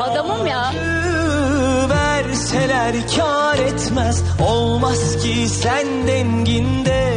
Adamım ya. Verseler kar etmez olmaz ki sen denginde